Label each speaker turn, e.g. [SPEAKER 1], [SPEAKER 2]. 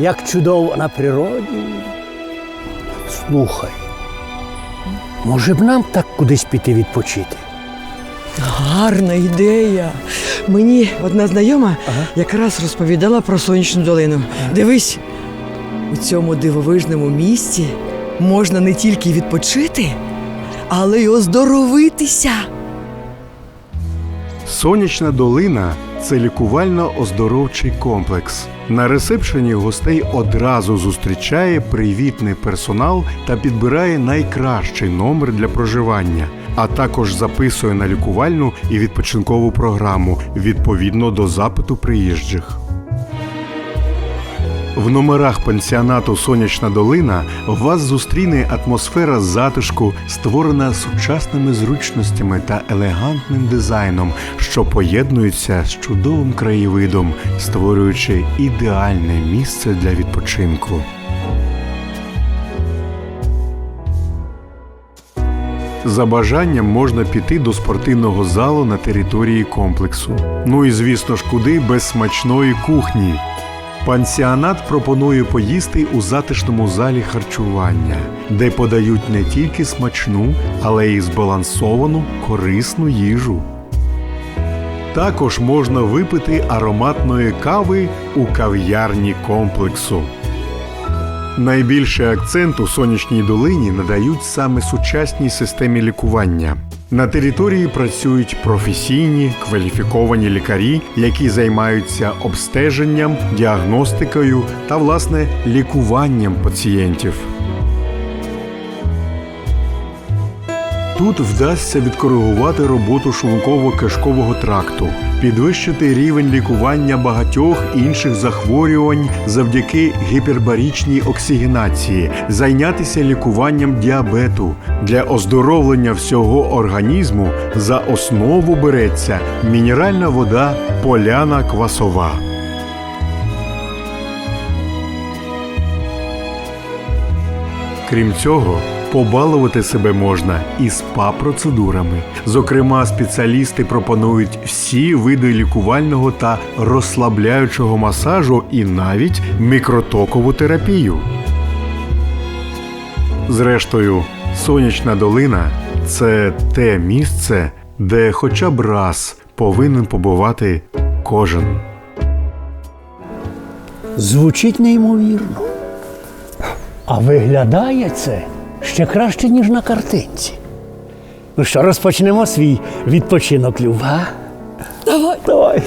[SPEAKER 1] як чудово на природі. Слухай, може б нам так кудись піти відпочити?
[SPEAKER 2] Гарна ідея. Мені одна знайома якраз розповідала про сонячну долину. Дивись, у цьому дивовижному місці можна не тільки відпочити, але й оздоровитися.
[SPEAKER 3] Сонячна долина це лікувально-оздоровчий комплекс. На ресепшені гостей одразу зустрічає привітний персонал та підбирає найкращий номер для проживання, а також записує на лікувальну і відпочинкову програму відповідно до запиту приїжджих. В номерах пансіонату Сонячна долина вас зустріне атмосфера затишку, створена сучасними зручностями та елегантним дизайном, що поєднуються з чудовим краєвидом, створюючи ідеальне місце для відпочинку. За бажанням можна піти до спортивного залу на території комплексу. Ну і звісно ж, куди без смачної кухні. Пансіонат пропонує поїсти у затишному залі харчування, де подають не тільки смачну, але й збалансовану корисну їжу. Також можна випити ароматної кави у кав'ярні комплексу. Найбільший акцент у сонячній долині надають саме сучасній системі лікування. На території працюють професійні кваліфіковані лікарі, які займаються обстеженням, діагностикою та власне лікуванням пацієнтів. Тут вдасться відкоригувати роботу шлунково-кишкового тракту, підвищити рівень лікування багатьох інших захворювань завдяки гіпербарічній оксигенації, зайнятися лікуванням діабету. Для оздоровлення всього організму за основу береться мінеральна вода поляна квасова. Крім цього, побалувати себе можна і спа-процедурами. Зокрема, спеціалісти пропонують всі види лікувального та розслабляючого масажу і навіть мікротокову терапію. Зрештою, сонячна долина це те місце, де хоча б раз повинен побувати кожен.
[SPEAKER 1] Звучить неймовірно. А виглядає це ще краще, ніж на картинці. Ну що, розпочнемо свій відпочинок, Люба?
[SPEAKER 2] Давай.
[SPEAKER 1] Давай.